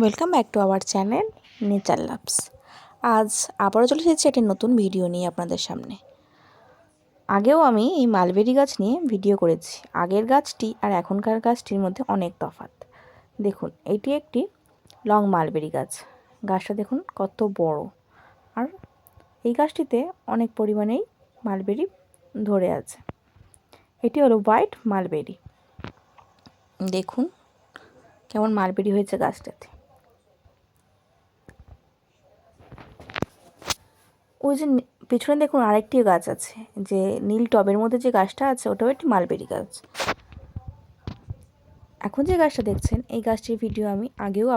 Welcome back to our channel nature loves আজ আবারও চলে এসেছি একটি নতুন ভিডিও নিয়ে আপনাদের সামনে। আগেও আমি এই মালবেরি গাছ নিয়ে ভিডিও করেছি। আগের গাছটি আর এখনকার গাছটির মধ্যে অনেক তফাৎ। দেখুন, এটি একটি লং মালবেরি গাছ। গাছটা দেখুন কত বড়। আর এই গাছটিতে অনেক পরিমাণেই মালবেরি ধরে আছে। এটি হলো হোয়াইট মালবেরি দেখুন, কেমন মালবেরি হয়েছে গাছটাতে। ওই যে পিছনে দেখুন আরেকটি গাছ আছে, যে নীল টবের মধ্যে যে গাছটা আছে, ওটাও একটি মালবেরি গাছ। এখন যে গাছটা দেখছেন, এই গাছটির ভিডিও আমি আগেও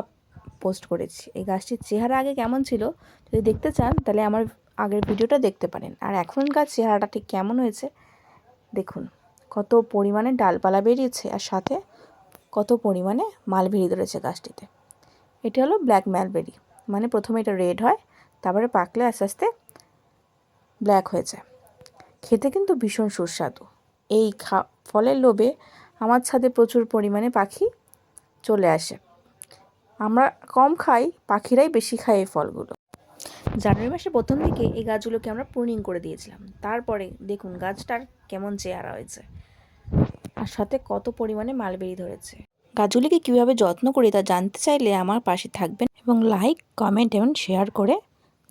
পোস্ট করেছি। এই গাছটির চেহারা আগে কেমন ছিল, যদি দেখতে চান, তাহলে আমার আগের ভিডিওটা দেখতে পারেন। আর এখনকার চেহারাটা ঠিক কেমন হয়েছে, দেখুন। কত পরিমাণে ডালপালা বেরিয়েছে, আর সাথে কত পরিমাণে মালবেরি ধরেছে গাছটিতে। এটি হলো ব্ল্যাক মালবেরি মানে প্রথমে এটা রেড হয়, তারপরে পাকলে আস্তে আস্তে ব্ল্যাক হয়ে যায়। খেতে কিন্তু ভীষণ সুস্বাদু। এই খা, ফলের লোভে আমার ছাদে প্রচুর পরিমাণে পাখি চলে আসে। আমরা কম খাই, পাখিরাই বেশি খায় এই ফলগুলো। জানুয়ারি মাসের প্রথম দিকে এই গাছগুলোকে আমরা প্রুনিং করে দিয়েছিলাম। তারপরে দেখুন গাছটার কেমন চেহারা হয়েছে। আর সাথে কত পরিমাণে মালবেরি ধরেছে। গাছগুলিকে কীভাবে যত্ন করি তা জানতে চাইলে আমার পাশে থাকবেন এবং লাইক, কমেন্ট এবং শেয়ার করে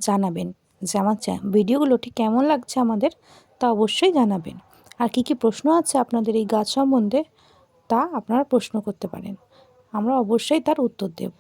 জানাবেন। যে আমার ভিডিওগুলো ঠিক কেমন লাগছে আমাদের তা অবশ্যই জানাবেন। আর কি কি প্রশ্ন আছে আপনাদের এই গাছ সম্বন্ধে তা আপনারা প্রশ্ন করতে পারেন। আমরা অবশ্যই তার উত্তর দেব।